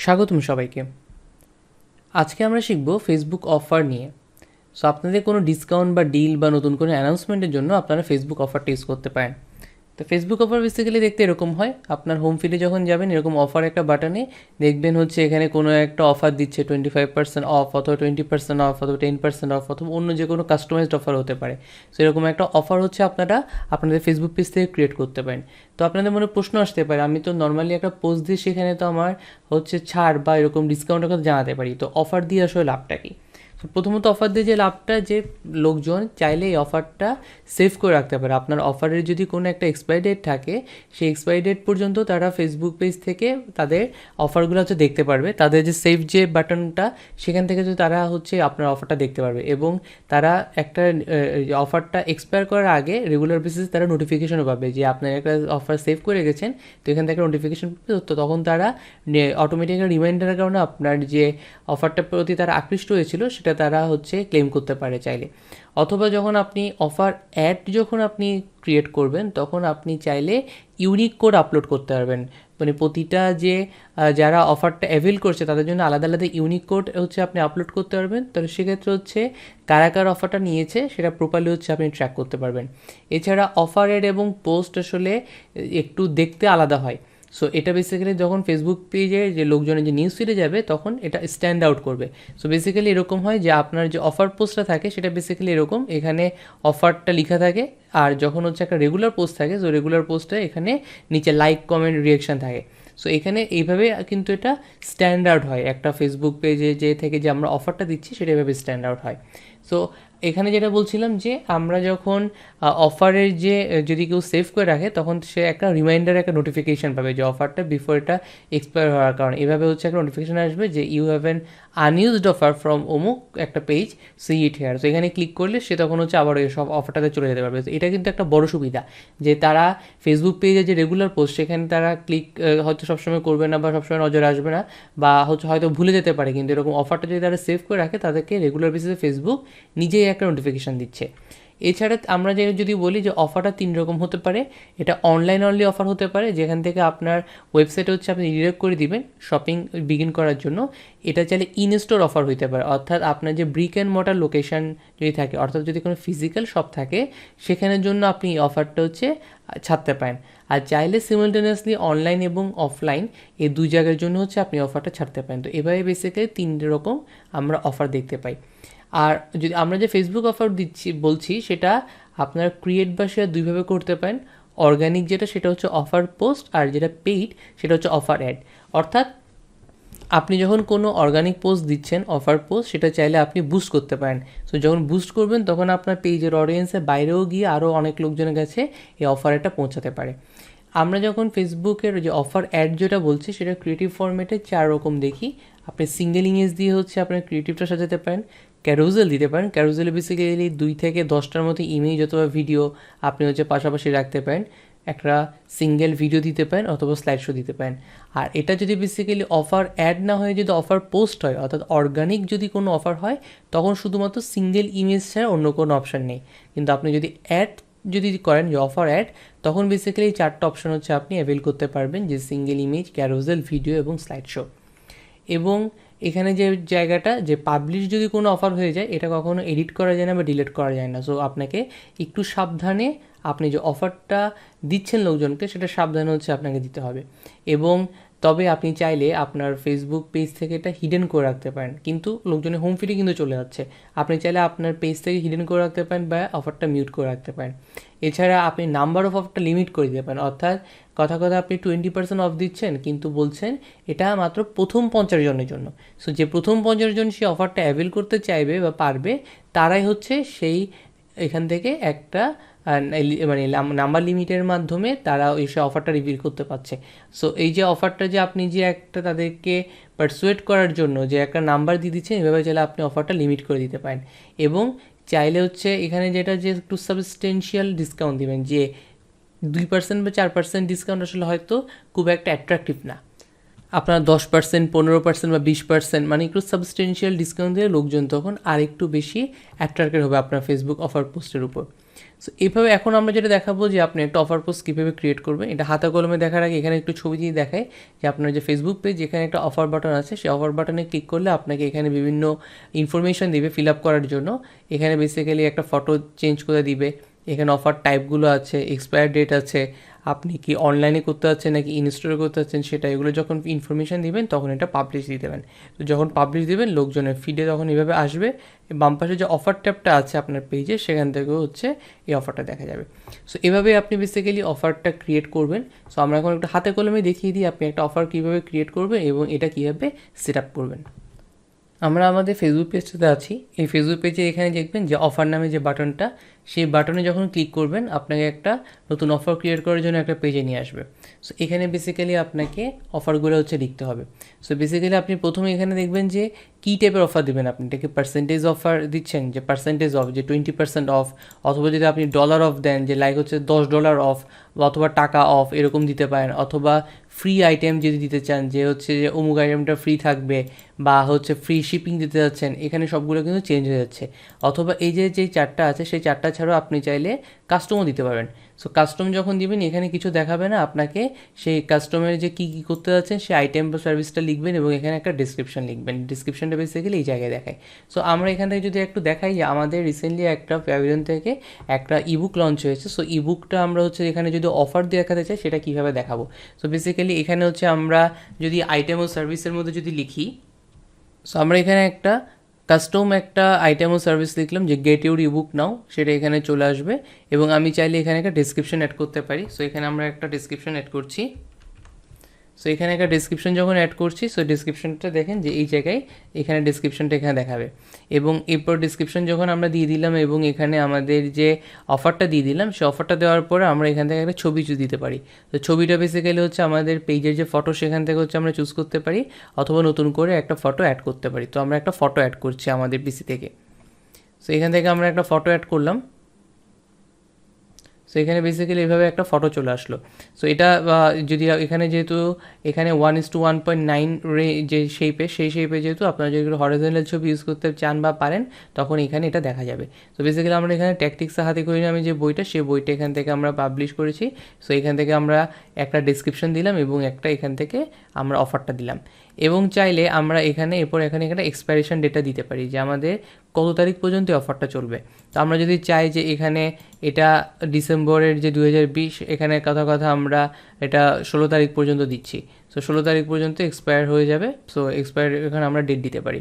স্বাগতম সবাইকে। আজকে আমরা শিখব ফেসবুক অফার নিয়ে। সো আপনাদের কোনো ডিসকাউন্ট বা ডিল বা নতুন কোনো অ্যানাউন্সমেন্টের জন্য আপনারা ফেসবুক অফারটা ইউজ করতে পারেন। তো ফেসবুক অফার বেসিক্যালি দেখতে এরকম হয়। আপনার হোম ফিডে যখন যাবেন, এরকম অফার একটা বাটনে দেখবেন হচ্ছে এখানে কোনো একটা অফার দিচ্ছে টোয়েন্টি ফাইভ পার্সেন্ট অফ অথবা টোয়েন্টি পার্সেন্ট অফ অথবা টেন পার্সেন্ট অফ অথবা অন্য যে কোনো কাস্টমাইজড অফার হতে পারে। সো এরকম একটা অফার হচ্ছে আপনারা আপনাদের ফেসবুক পেজ থেকে ক্রিয়েট করতে পারেন। তো আপনাদের মনে প্রশ্ন আসতে পারে, আমি তো নর্মালি একটা পোস্ট দিয়ে সেখানে তো আমার হচ্ছে ছাড় বা এরকম ডিসকাউন্টের কথা জানাতে পারি। তো অফার দিয়ে আসলে লাভটা কী? তো প্রথমত অফার দিয়ে যে লাভটা, যে লোকজন চাইলে এই অফারটা সেভ করে রাখতে পারে। আপনার অফারের যদি কোনো একটা এক্সপায়ারি ডেট থাকে, সেই এক্সপায়ারি ডেট পর্যন্ত তারা ফেসবুক পেজ থেকে তাদের অফারগুলো হচ্ছে দেখতে পারবে। তাদের যে সেভ যে বাটনটা সেখান থেকে যদি তারা হচ্ছে আপনার অফারটা দেখতে পারবে এবং তারা একটা অফারটা এক্সপায়ার করার আগে রেগুলার বেসিস তারা নোটিফিকেশনও পাবে যে আপনার একটা অফার সেভ করে গেছেন, তো এখান থেকে নোটিফিকেশন তো তখন তারা অটোমেটিক রিমাইন্ডারের কারণে আপনার যে অফারটার প্রতি তারা আকৃষ্ট হয়েছিল, সেটা তারা হচ্ছে ক্লেম করতে পারে চাইলে। অথবা যখন আপনি অফার অ্যাড যখন আপনি ক্রিয়েট করবেন, তখন আপনি চাইলে ইউনিক কোড আপলোড করতে পারবেন। মানে প্রতিটা যে যারা অফারটা অ্যাভেল করছে, তাদের জন্য আলাদা আলাদা ইউনিক কোড হচ্ছে আপনি আপলোড করতে পারবেন। তো সেক্ষেত্রে হচ্ছে কারা কার অফারটা নিয়েছে, সেটা প্রপারলি হচ্ছে আপনি ট্র্যাক করতে পারবেন। এছাড়া অফার এড এবং পোস্ট আসলে একটু দেখতে আলাদা হয়। সো এটা বেসিক্যালি যখন ফেসবুক পেজে যে লোকজনের যে নিউজ ফিডে যাবে, তখন এটা স্ট্যান্ড আউট করবে। সো বেসিক্যালি এরকম হয় যে আপনার যে অফার পোস্টটা থাকে, সেটা বেসিক্যালি এরকম, এখানে অফারটা লেখা থাকে, আর যখন হচ্ছে একটা রেগুলার পোস্ট থাকে সো রেগুলার পোস্টে এখানে নিচে লাইক কমেন্ট রিয়েকশান থাকে। সো এখানে এইভাবে কিন্তু এটা স্ট্যান্ড আউট হয়। একটা ফেসবুক পেজে যে থেকে যে আমরা অফারটা দিচ্ছি, সেটা এভাবে স্ট্যান্ড আউট হয়। সো এখানে যেটা বলছিলাম যে আমরা যখন অফারের যে যদি কেউ সেভ করে রাখে, তখন সে একটা রিমাইন্ডার একটা নোটিফিকেশান পাবে যে অফারটা বিফোর এটা এক্সপায়ার হওয়ার কারণে। এভাবে হচ্ছে একটা নোটিফিকেশান আসবে যে you have an unused offer from অমুক একটা পেজ সি ইট হেয়ার তো এখানে ক্লিক করলে সে তখন হচ্ছে আবার ওই সব অফারটাতে চলে যেতে পারবে। এটা কিন্তু একটা বড় সুবিধা যে তারা ফেসবুক পেজে যে রেগুলার পোস্ট সেখানে তারা ক্লিক হয়তো সবসময় করবে না বা সবসময় নজরে আসবে না বা হচ্ছে হয়তো ভুলে যেতে পারে। কিন্তু এরকম অফারটা যদি তারা সেভ করে রাখে, তাদেরকে রেগুলার বেসিসে ফেসবুক নিজেই একটা নোটিফিকেশান দিচ্ছে। এছাড়া আমরা যে যদি বলি যে অফারটা তিন রকম হতে পারে, এটা অনলাইন অনলি অফার হতে পারে, যেখান থেকে আপনার ওয়েবসাইটে হচ্ছে আপনি রিডাইরেক্ট করে দিবেন শপিং বিগিন করার জন্য। এটা চাইলে ইন স্টোর অফার হতে পারে, অর্থাৎ আপনার যে ব্রিক অ্যান্ড মটার লোকেশন যদি থাকে, অর্থাৎ যদি কোনো ফিজিক্যাল শপ থাকে সেখানের জন্য আপনি অফারটা হচ্ছে ছাড়তে পারেন। আর চাইলে সিমিলটেনিয়াসলি অনলাইন এবং অফলাইন এই দুই জায়গার জন্য হচ্ছে আপনি অফারটা ছাড়তে পারেন। তো এভাবে বেসিক্যালি তিন রকম আমরা অফার দেখতে পাই। আর যদি আমরা যে ফেসবুক অফার দিচ্ছি, বলছি, সেটা আপনারা ক্রিয়েট বা শেয়ার দুইভাবে করতে পারেন। অর্গানিক যেটা, সেটা হচ্ছে অফার পোস্ট আর যেটা পেইড সেটা হচ্ছে অফার অ্যাড অর্থাৎ আপনি যখন কোনো অর্গানিক পোস্ট দিচ্ছেন অফার পোস্ট সেটা চাইলে আপনি বুস্ট করতে পারেন। সো যখন বুস্ট করবেন, তখন আপনার পেজের অডিয়েন্সের বাইরেও গিয়ে আরও অনেক লোকজনের কাছে এই অফারটা পৌঁছাতে পারে। আমরা যখন ফেসবুকের যে অফার অ্যাড যেটা বলছি, সেটা ক্রিয়েটিভ ফরম্যাটে চার রকম দেখি। আপনি সিঙ্গেল ইমেজ দিয়ে হচ্ছে আপনার ক্রিয়েটিভটা সাজাতে পারেন। ক্যারোজেল দিতে পারেন। ক্যারোজেলে বেসিক্যালি দুই থেকে দশটার মতো ইমেজ অথবা ভিডিও আপনি হচ্ছে পাশাপাশি রাখতে পারেন। একটা সিঙ্গেল ভিডিও দিতে পারেন অথবা স্লাইড শো দিতে পারেন। আর এটা যদি বেসিক্যালি অফার অ্যাড না হয়ে যদি অফার পোস্ট হয়, অর্থাৎ অর্গানিক যদি কোনো অফার হয়, তখন শুধুমাত্র সিঙ্গেল ইমেজ ছাড়া অন্য কোনো অপশান নেই। কিন্তু আপনি যদি অ্যাড যদি করেন, যে অফার অ্যাড তখন বেসিক্যালি চারটা অপশান হচ্ছে আপনি অ্যাভেল করতে পারবেন, যে সিঙ্গেল ইমেজ ক্যারোজেল ভিডিও এবং স্লাইড শো এবং এখানে যে জায়গাটা, যে পাবলিশ যদি কোনো অফার হয়ে যায়, এটা কখনো এডিট করা যায় না বা ডিলিট করা যায় না। সো আপনাকে একটু সাবধানে আপনি যে অফারটা দিচ্ছেন লোকজনকে, সেটা সাবধানে হচ্ছে আপনাকে দিতে হবে। এবং তবে আপনি চাইলে আপনার ফেসবুক পেজ থেকে এটা হিডেন করে রাখতে পারেন। কিন্তু লোকজনের হোম ফিডে কিন্তু চলে যাচ্ছে। আপনি চাইলে আপনার পেজ থেকে হিডেন করে রাখতে পারেন বা অফারটা মিউট করে রাখতে পারেন। এছাড়া আপনি নাম্বার অফ অফটা লিমিট করে দিতে পারেন। অর্থাৎ কথা কথা আপনি টোয়েন্টি পার্সেন্ট অফ দিচ্ছেন, কিন্তু বলছেন এটা মাত্র প্রথম পঞ্চাশ জনের জন্য। সো যে প্রথম পঞ্চাশ জন সেই অফারটা অ্যাভেল করতে চাইবে বা পারবে, তারাই হচ্ছে সেই এখান থেকে একটা মানে নাম্বার লিমিটের মাধ্যমে তারা ওই সে অফারটা রিভিল করতে পারছে। সো এই যে অফারটা যে আপনি যে একটা তাদেরকে পারসুয়েট করার জন্য যে একটা নাম্বার দিয়ে দিচ্ছেন, এভাবে চাইলে আপনি অফারটা লিমিট করে দিতে পারেন। এবং চাইলে হচ্ছে এখানে যেটা যে একটু সাবস্টেন্সিয়াল ডিসকাউন্ট দিবেন যে দুই পার্সেন্ট বা চার পার্সেন্ট ডিসকাউন্ট আসলে হয়তো খুব একটা অ্যাট্রাকটিভ না। আপনার দশ পার্সেন্ট পনেরো পার্সেন্ট বা বিশ পার্সেন্ট মানে একটু সাবস্টেন্সিয়াল ডিসকাউন্ট দিলে লোকজন তখন আর একটু বেশি অ্যাট্রাক্টেড হবে আপনার ফেসবুক অফার পোস্টের উপর। সো এইভাবে এখন আমরা যেটা দেখাবো যে আপনি একটা অফার পোস্ট কীভাবে ক্রিয়েট করবেন, এটা হাতা কলমে দেখার আগে এখানে একটু ছবি দিয়ে দেখায় যে আপনার যে ফেসবুক পেজ এখানে একটা অফার বাটন আছে, সেই অফার বাটনে ক্লিক করলে আপনাকে এখানে বিভিন্ন ইনফরমেশন দিবে ফিল আপ করার জন্য। এখানে বেসিক্যালি একটা ফটো চেঞ্জ করে দিবে। এখানে অফার টাইপগুলো আছে এক্সপায়ার ডেট আছে, আপনি কি অনলাইনে করতে যাচ্ছেন নাকি ইনস্টলে করতে যাচ্ছেন সেটা, এগুলো যখন ইনফরমেশান দিবেন তখন এটা পাবলিশ দিয়ে দেবেন। তো যখন পাবলিশ দিবেন, লোকজনের ফিডে তখন এভাবে আসবে বাম পাশে যে অফার ট্যাবটা আছে আপনার পেজে সেখান থেকেও হচ্ছে এই অফারটা দেখা যাবে। সো এভাবে আপনি বেসিক্যালি অফারটা ক্রিয়েট করবেন। সো আমরা এখন একটা হাতে কলমে দেখিয়ে দিই আপনি একটা অফার কীভাবে ক্রিয়েট করবেন এবং এটা কীভাবে সেট আপ করবেন। আমরা আমাদের ফেসবুক পেজটাতে আছি। এই ফেসবুক পেজে এখানে দেখবেন যে অফার নামে যে বাটনটা সেই বাটনে যখন ক্লিক করবেন, আপনাকে একটা নতুন অফার ক্রিয়েট করার জন্য একটা পেজে নিয়ে আসবে। সো এখানে বেসিক্যালি আপনাকে অফারগুলো হচ্ছে লিখতে হবে। সো বেসিক্যালি আপনি প্রথমে এখানে দেখবেন যে কী টাইপের অফার দেবেন আপনি। এটাকে পার্সেন্টেজ অফার দিচ্ছেন, যে পার্সেন্টেজ অফ যে টোয়েন্টি পার্সেন্ট অফ অথবা যদি আপনি ডলার অফ দেন, যে লাইক হচ্ছে দশ ডলার অফ অথবা টাকা অফ এরকম দিতে পারেন। অথবা ফ্রি আইটেম যদি দিতে চান, যে হচ্ছে যে অমুক আইটেমটা ফ্রি থাকবে বা হচ্ছে ফ্রি শিপিং দিতে যাচ্ছেন, এখানে সবগুলো কিন্তু চেঞ্জ হয়ে যাচ্ছে। অথবা এই যে যে চারটা আছে, সেই চারটা ছাড়াও আপনি চাইলে কাস্টমও দিতে পারবেন। সো কাস্টম যখন দিবেন, এখানে কিছু দেখাবে না আপনাকে। সেই কাস্টমের যে কী কী করতে যাচ্ছেন, সেই আইটেম বা সার্ভিসটা লিখবেন এবং এখানে একটা ডিসক্রিপশন লিখবেন। ডিসক্রিপশনটা বেসিক্যালি এই জায়গায় দেখায়। সো আমরা এখান থেকে যদি একটু দেখাই যে আমাদের রিসেন্টলি একটা প্যাভিলিয়ন থেকে একটা ইবুক লঞ্চ হয়েছে। সো ইবুকটা আমরা হচ্ছে এখানে যদি অফার দেখাতে চাই, সেটা কীভাবে দেখাবো? সো বেসিক্যালি এখানে হচ্ছে আমরা যদি আইটেম ও সার্ভিসের মধ্যে যদি লিখি সো আমরা এখানে একটা কাস্টম একটা আইটেম ও সার্ভিস লিখলাম যে গেট ইউর ইবুক নাও সেটা এখানে চলে আসবে। এবং আমি চাইলে এখানে একটা ডিসক্রিপশন অ্যাড করতে পারি। সো এখানে আমরা একটা ডিসক্রিপশন অ্যাড করছি। সো এখানে একটা ডিসক্রিপশন যখন অ্যাড করছি সো ডিসক্রিপশনটা দেখেন যে এই জায়গায় এখানে ডিসক্রিপশনটা এখানে দেখাবে। এবং এরপর ডিসক্রিপশন যখন আমরা দিয়ে দিলাম এবং এখানে আমাদের যে অফারটা দিয়ে দিলাম, সে অফারটা দেওয়ার পরে আমরা এখান থেকে একটা ছবি দিতে পারি। তো ছবিটা বেসিক্যালি হচ্ছে আমাদের পেজের যে ফটো সেখান থেকে হচ্ছে আমরা চুজ করতে পারি, অথবা নতুন করে একটা ফটো অ্যাড করতে পারি। তো আমরা একটা ফটো অ্যাড করছি আমাদের পিসি থেকে। সো এখান থেকে আমরা একটা ফটো অ্যাড করলাম। সো এখানে বেসিক্যালি এভাবে একটা ফটো চলে আসলো। সো এটা যদি এখানে যেহেতু, এখানে one is to one point nine রে যে শেপে সেই শেপে যেহেতু আপনারা যদি হরিজেন্টাল ছবি ইউজ করতে চান বা পারেন, তখন এখানে এটা দেখা যাবে। তো বেসিক্যালি আমরা এখানে ট্যাকটিক্সে হাতে করে আমি যে বইটা সেই বইটা এখান থেকে আমরা পাবলিশ করেছি। সো এখান থেকে আমরা একটা ডিসক্রিপশন দিলাম এবং একটা এখান থেকে আমরা অফারটা দিলাম। এবং চাইলে আমরা এখানে, এরপর এখানে একটা এক্সপায়ারেশন ডেটা দিতে পারি যে আমাদের কত তারিখ পর্যন্ত অফারটা চলবে। তো আমরা যদি চাই যে এখানে এটা ডিসেম্বরের যে দু হাজার বিশ এখানে কথা কথা আমরা এটা ষোলো তারিখ পর্যন্ত দিচ্ছি। সো ষোলো তারিখ পর্যন্ত এক্সপায়ার হয়ে যাবে। সো এক্সপায়ার এখানে আমরা ডেট দিতে পারি।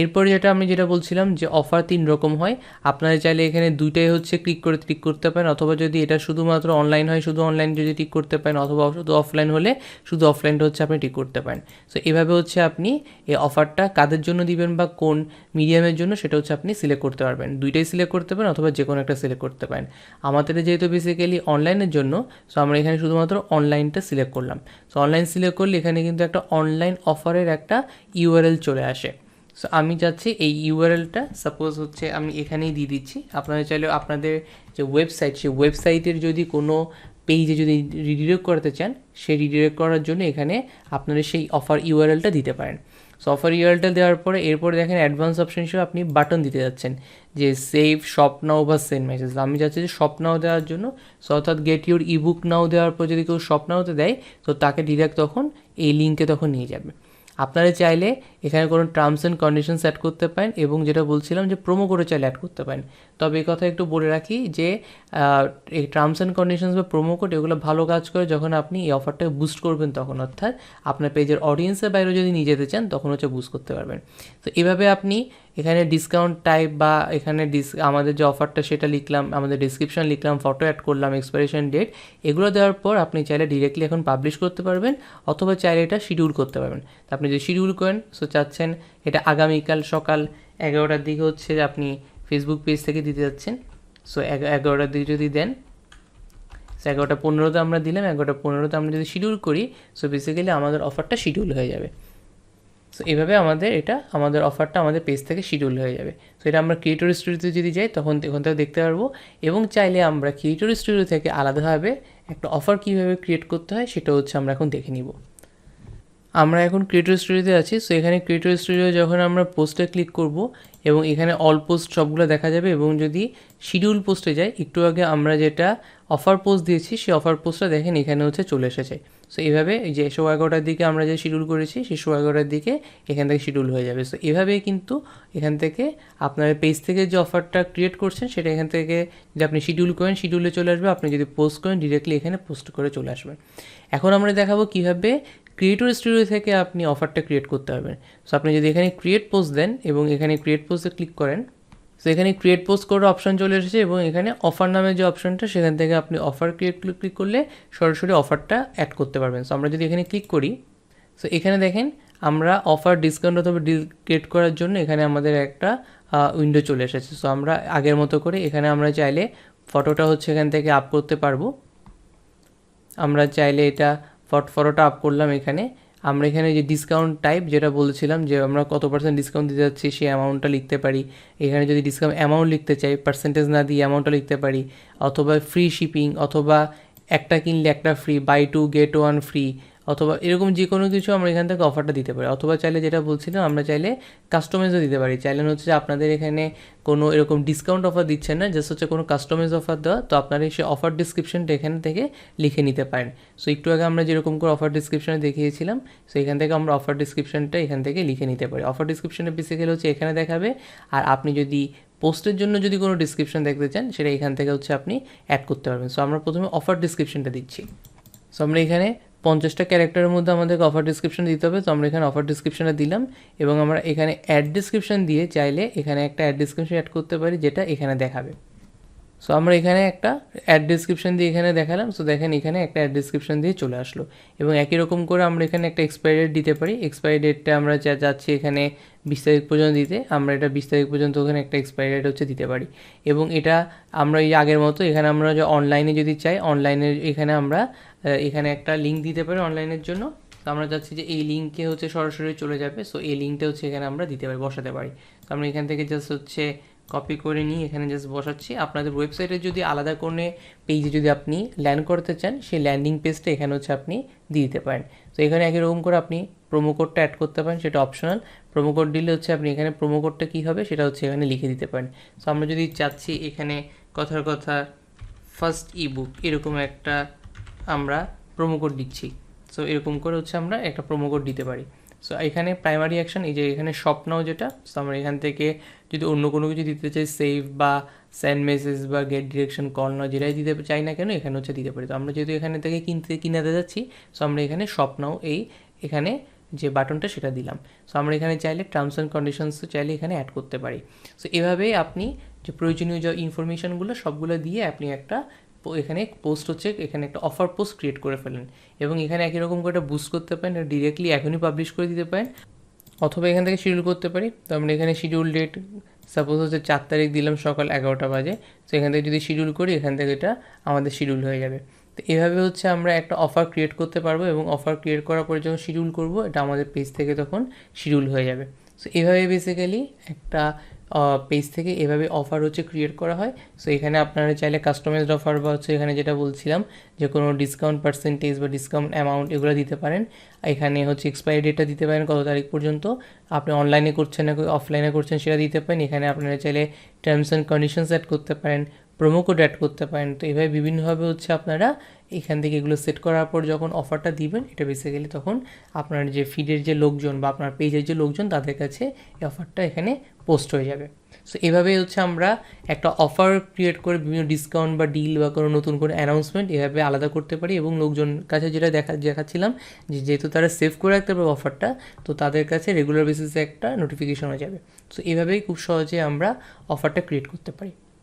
এরপর যেটা আমি যেটা বলছিলাম যে অফার তিন রকম হয়। আপনারা চাইলে এখানে দুইটাই হচ্ছে ক্লিক করে ক্লিক করতে পারেন, অথবা যদি এটা শুধুমাত্র অনলাইন হয়, শুধু অনলাইন যদি টিক করতে পারেন, অথবা শুধু অফলাইন হলে শুধু অফলাইনটা হচ্ছে আপনি টিক করতে পারেন। সো এভাবে হচ্ছে আপনি এই অফারটা কাদের জন্য দিবেন বা কোন মিডিয়ামের জন্য সেটা হচ্ছে আপনি সিলেক্ট করতে পারবেন। দুইটাই সিলেক্ট করতে পারেন অথবা যে কোনো একটা সিলেক্ট করতে পারেন। আমাদের যেহেতু বেসিক্যালি অনলাইনের জন্য সো আমরা এখানে শুধুমাত্র অনলাইনটা সিলেক্ট করলাম। সো অনলাইন সিলেক্ট করলে এখানে কিন্তু একটা অনলাইন অফারের একটা ইউআরএল চলে আসে। সো আমি চাচ্ছি এই ইউআরএলটা সাপোজ হচ্ছে আমি এখানেই দিয়ে দিচ্ছি। আপনারা চাইলে আপনাদের যে ওয়েবসাইট সেই ওয়েবসাইটের যদি কোনো পেজে যদি রিডিরেক্ট করতে চান সেই রিডিরেক্ট করার জন্য এখানে আপনারা সেই অফার ইউআরএলটা দিতে পারেন। সো অফার দেওয়ার পরে এরপরে দেখেন অ্যাডভান্স অপশন হিসেবে আপনি বাটন দিতে যাচ্ছেন, যে সেভ শপ নাও বা সেন্ড মেসেজ আমি চাচ্ছি যে শপ নাও দেওয়ার জন্য সো অর্থাৎ গেট ইউর ই বুক নাও দেওয়ার পর যদি কেউ শপ নাওতে দেয়, তো তাকে ডিরেক্ট তখন এই লিঙ্কে তখন নিয়ে যাবে। আপনারা চাইলে এখানে কোনো টার্মস অ্যান্ড কন্ডিশন অ্যাড করতে পারেন এবং যেটা বলছিলাম যে প্রোমো করে চাইলে অ্যাড করতে পারেন। তবে এই কথা একটু বলে রাখি যে এই টার্মস অ্যান্ড কন্ডিশনস বা প্রোমো কোড এগুলো ভালো কাজ করে যখন আপনি এই অফারটাকে বুস্ট করবেন তখন অর্থাৎ আপনার পেজের অডিয়েন্সের বাইরে যদি নিয়ে যেতে চান তখন হচ্ছে বুস্ট করতে পারবেন। তো এভাবে আপনি এখানে ডিসকাউন্ট টাইপ বা এখানে ডিস আমাদের যে অফারটা সেটা লিখলাম, আমাদের ডিসক্রিপশন লিখলাম ফটো অ্যাড করলাম এক্সপায়ারেশন ডেট এগুলো দেওয়ার পর আপনি চাইলে ডিরেক্টলি এখন পাবলিশ করতে পারবেন অথবা চাইলে এটা শিডিউল করতে পারবেন। আপনি যদি শিডিউল করেন সো চাচ্ছেন, এটা আগামীকাল সকাল এগারোটার দিকে হচ্ছে আপনি ফেসবুক পেজ থেকে দিতে যাচ্ছেন। সো এগারোটার দিকে যদি দেন সো এগারোটা পনেরোতে আমরা দিলাম, এগারোটা পনেরোতে আমরা যদি শিডিউল করি সো বেসিক্যালি আমাদের অফারটা শিডিউল হয়ে যাবে। সো এভাবে আমাদের এটা, আমাদের অফারটা আমাদের পেজ থেকে শিডিউল হয়ে যাবে। সো এটা আমরা ক্রিয়েটর স্টুডিওতে যদি যাই, তখন ওখান থেকে দেখতে পারব। এবং চাইলে আমরা ক্রিয়েটর স্টুডিও থেকে আলাদাভাবে একটা অফার কীভাবে ক্রিয়েট করতে হয়, সেটা হচ্ছে আমরা এখন দেখে নিব। আমরা এখন ক্রিয়েটর স্টুডিওতে আছি সো এখানে ক্রিয়েটর স্টুডিও যখন আমরা পোস্টে ক্লিক করব, এবং এখানে অল পোস্ট সবগুলো দেখা যাবে, এবং যদি শিডিউল পোস্টে যাই, একটু আগে আমরা যেটা অফার পোস্ট দিয়েছি, সেই অফার পোস্টটা দেখেন এখানে হচ্ছে চলে এসেছে। সো এইভাবে এই যে শো এগারোটার দিকে আমরা যে শিডিউল করেছি, সেই শো এগারোটার দিকে এখান থেকে শিডিউল হয়ে যাবে। সো এভাবেই কিন্তু এখান থেকে আপনার পেজ থেকে যে অফারটা ক্রিয়েট করছেন, সেটা এখান থেকে যে আপনি শিডিউল করেন শিডিউলে চলে আসবে, আপনি যদি পোস্ট করেন ডিরেক্টলি এখানে পোস্ট করে চলে আসবেন। এখন আমরা দেখাবো কীভাবে ক্রিয়েটর স্টুডিও থেকে আপনি অফারটা ক্রিয়েট করতে পারবেন। সো আপনি যদি এখানে ক্রিয়েট পোস্ট দেন এবং এখানে ক্রিয়েট পোস্টে ক্লিক করেন সো এখানে ক্রিয়েট পোস্ট করার অপশন চলে এসেছে এবং এখানে অফার নামে যে অপশনটা সেখান থেকে আপনি অফার ক্রিয়েট ক্লিক করলে সরাসরি অফারটা অ্যাড করতে পারবেন। সো আমরা যদি এখানে ক্লিক করি সো এখানে দেখেন আমরা অফার ডিসকাউন্ট অথবা ডিল ক্রিয়েট করার জন্য এখানে আমাদের একটা উইন্ডো চলে এসেছে। সো আমরা আগের মতো করে এখানে আমরা চাইলে ফটোটা হচ্ছে এখান থেকে আপ করতে পারব। আমরা চাইলে এটা ফট ফটোটা আপ করলাম এখানে। আমরা এখানে যে ডিসকাউন্ট টাইপ যেটা বলেছিলাম যে আমরা কত পার্সেন্ট ডিসকাউন্ট দিতে যাচ্ছি সেই অ্যামাউন্টটা লিখতে পারি। এখানে যদি ডিসকাউন্ট অ্যামাউন্ট লিখতে চাই পার্সেন্টেজ না দিয়ে অ্যামাউন্টটা লিখতে পারি, অথবা ফ্রি শিপিং অথবা একটা কিনলে একটা free buy two get one free অথবা এরকম যে কোনো কিছু আমরা এখান থেকে অফারটা দিতে পারি। অথবা চাইলে যেটা বলছিলাম, আমরা চাইলে কাস্টমাইজও দিতে পারি। চাইলে হচ্ছে আপনাদের এখানে কোনো এরকম ডিসকাউন্ট অফার দিচ্ছেন না জাস্ট হচ্ছে কোনো কাস্টমাইজ অফার দেওয়া, তো আপনারা সেই অফার ডিসক্রিপশনটা এখান থেকে লিখে নিতে পারেন। সো একটু আগে আমরা যেরকম করে অফার ডিসক্রিপশনে দেখিয়েছিলাম সো এখান থেকে আমরা অফার ডিসক্রিপশনটা এখান থেকে লিখে নিতে পারি। অফার ডিসক্রিপশনে বেসিক্যালি হচ্ছে এখানে দেখাবে, আর আপনি যদি পোস্টের জন্য যদি কোনো ডিসক্রিপশন দেখতে চান, সেটা এখান থেকে হচ্ছে আপনি অ্যাড করতে পারবেন। সো আমরা প্রথমে অফার ডিসক্রিপশনটা দিচ্ছি। সো আমরা এখানে পঞ্চাশটা ক্যারেক্টারের মধ্যে আমাদেরকে অফার ডিসক্রিপশন দিতে হবে। তো আমরা এখানে অফার ডিসক্রিপশনটা দিলাম এবং আমরা এখানে অ্যাড ডিসক্রিপশন দিয়ে চাইলে এখানে একটা অ্যাড ডিসক্রিপশন অ্যাড করতে পারি যেটা এখানে দেখাবে। সো আমরা এখানে একটা অ্যাড ডিসক্রিপশন দিয়ে এখানে দেখালাম। সো দেখেন এখানে একটা অ্যাড ডিসক্রিপশন দিয়ে চলে আসলো। এবং একই রকম করে আমরা এখানে একটা এক্সপায়ারি ডেট দিতে পারি। এক্সপায়ারি ডেটটা আমরা যা যাচ্ছি এখানে বিশ তারিখ পর্যন্ত দিতে। আমরা এটা বিশ তারিখ পর্যন্ত ওখানে একটা এক্সপায়ারি ডেট হচ্ছে দিতে পারি। এবং এটা আমরা এই আগের মতো এখানে আমরা যে অনলাইনে যদি চাই অনলাইনে এখানে আমরা এখানে একটা লিঙ্ক দিতে পারি অনলাইনের জন্য। তো আমরা চাচ্ছি যে এই লিঙ্কে হচ্ছে সরাসরি চলে যাবে। সো এই লিঙ্কটা হচ্ছে এখানে আমরা দিতে পারি, বসাতে পারি। তো আমরা এখান থেকে জাস্ট হচ্ছে কপি করে নিয়ে এখানে জাস্ট বসাচ্ছি। আপনাদের ওয়েবসাইটে যদি আলাদা কোনো পেজে যদি আপনি ল্যান্ড করতে চান, সেই ল্যান্ডিং পেজটা এখানে হচ্ছে আপনি দিয়ে দিতে পারেন। তো এখানে একই রকম করে আপনি প্রোমো কোডটা অ্যাড করতে পারেন, সেটা অপশনাল প্রোমো কোড দিলে হচ্ছে আপনি এখানে প্রোমো কোডটা কী হবে, সেটা হচ্ছে এখানে লিখে দিতে পারেন। সো আমরা যদি চাচ্ছি এখানে কথার কথা ফার্স্ট ইবুক এরকম একটা আমরা প্রোমো কোড দিচ্ছি। সো এরকম করে হচ্ছে আমরা একটা প্রোমো কোড দিতে পারি। সো এখানে প্রাইমারি অ্যাকশন এই যে এখানে শপ নাও যেটা সো আমরা এখান থেকে যদি অন্য কোনো কিছু দিতে চাই সেভ বা সেন্ড মেসেজ বা গেট ডিরেকশন কল না, যেটাই দিতে চাই না কেন, এখানে হচ্ছে দিতে পারি। তো আমরা যেহেতু এখানে থেকে কিনতে, কিনাতে যাচ্ছি সো আমরা এখানে শপ নাও এই এখানে যে বাটনটা, সেটা দিলাম। সো আমরা এখানে চাইলে টার্মস অ্যান্ড কন্ডিশনস চাইলে এখানে অ্যাড করতে পারি। সো এভাবেই আপনি যে প্রয়োজনীয় যে ইনফরমেশনগুলো সবগুলো দিয়ে আপনি একটা এখানে পোস্ট হচ্ছে, এখানে একটা অফার পোস্ট ক্রিয়েট করে ফেলেন। এবং এখানে একই রকম করে একটা বুস্ট করতে পারেন ডিরেক্টলি এখনই পাবলিশ করে দিতে পারেন, অথবা এখান থেকে শিডিউল করতে পারি। তো আমরা এখানে শিডিউল ডেট সাপোজ হচ্ছে চার তারিখ দিলাম সকাল এগারোটা বাজে, তো এখান থেকে যদি শিডিউল করি, এখান থেকে এটা আমাদের শিডিউল হয়ে যাবে। তো এভাবে হচ্ছে আমরা একটা অফার ক্রিয়েট করতে পারব এবং অফার ক্রিয়েট করার পরে যখন শিডিউল করব, এটা আমাদের পেজ থেকে তখন শিডিউল হয়ে যাবে। সো এভাবে বেসিক্যালি একটা পেজ থেকে এভাবে অফার হচ্ছে ক্রিয়েট করা হয়। সো এখানে আপনারা চাইলে কাস্টমাইজড অফার বা হচ্ছে এখানে যেটা বলছিলাম, যে কোনো ডিসকাউন্ট পার্সেন্টেজ বা ডিসকাউন্ট অ্যামাউন্ট এগুলো দিতে পারেন। এখানে হচ্ছে এক্সপায়ারি ডেটটা দিতে পারেন, কত তারিখ পর্যন্ত। আপনি অনলাইনে করছেন না অফলাইনে করছেন সেটা দিতে পারেন। এখানে আপনারা চাইলে টার্মস অ্যান্ড কন্ডিশনস অ্যাড করতে পারেন। প্রোমো কোড অ্যাড করতে পারেন। তো এভাবে বিভিন্নভাবে হচ্ছে আপনারা এখান থেকে এগুলো সেট করার পর যখন অফারটা দিবেন, এটা বেসিক্যালি তখন আপনার যে ফিডের যে লোকজন বা আপনার পেজের যে লোকজন, তাদের কাছে এই অফারটা এখানে পোস্ট হয়ে যাবে। সো এভাবে হচ্ছে আমরা একটা অফার ক্রিয়েট করে বিভিন্ন ডিসকাউন্ট বা ডিল বা কোনো নতুন কোনো অ্যানাউন্সমেন্ট এভাবে আলাদা করতে পারি এবং লোকজন কাছে যেটা দেখা, দেখাচ্ছিলাম যে যেহেতু তারা সেভ করে রাখতে পারবে অফারটা তো তাদের কাছে রেগুলার বেসিসে একটা নোটিফিকেশন হয়ে যাবে। সো এভাবেই খুব সহজে আমরা অফারটা ক্রিয়েট করতে পারি।